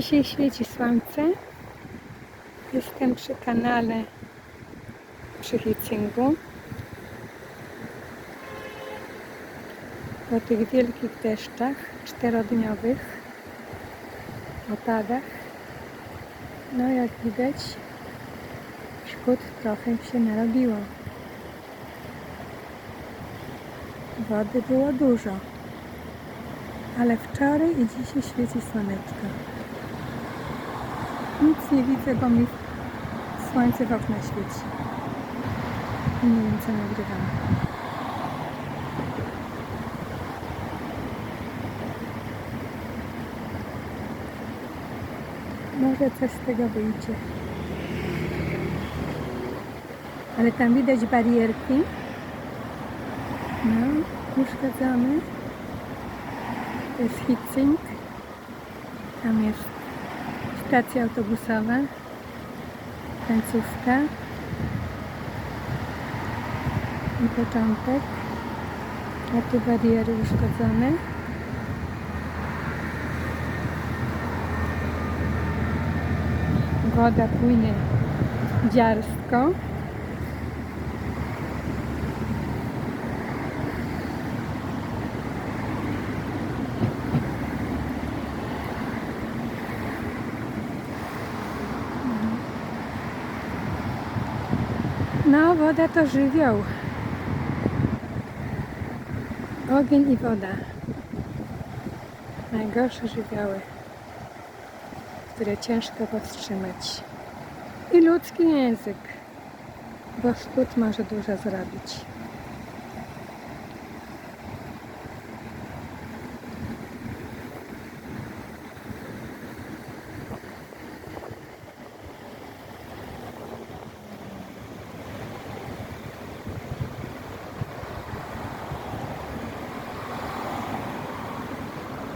Dzisiaj świeci słońce. Jestem przy kanale przy Hitzingu. Po tych wielkich deszczach czterodniowych opadach. No jak widać szkód trochę się narobiło. Wody było dużo. Ale wczoraj i dzisiaj świeci słoneczko. Nic nie widzę, bo mi słońce w okna świeci. I nie wiem, co nagrywam. Może coś z tego wyjdzie. Ale tam widać barierki. No, uszkodzone. To jest Hitzing. Tam jest stacja autobusowa. Końcówka. I początek. A tu bariery uszkodzone. Woda płynie dziarsko. No, woda to żywioł. Ogień i woda. Najgorsze żywioły, które ciężko powstrzymać. I ludzki język, bo szkód może dużo zrobić.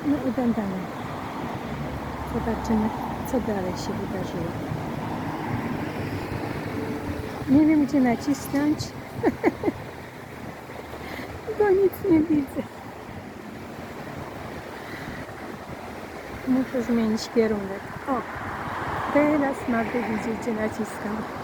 No i będziemy. Zobaczymy, co dalej się wydarzyło. Nie wiem, gdzie nacisnąć, bo nic nie widzę. Muszę zmienić kierunek. O, teraz mogę widzieć, gdzie naciskam.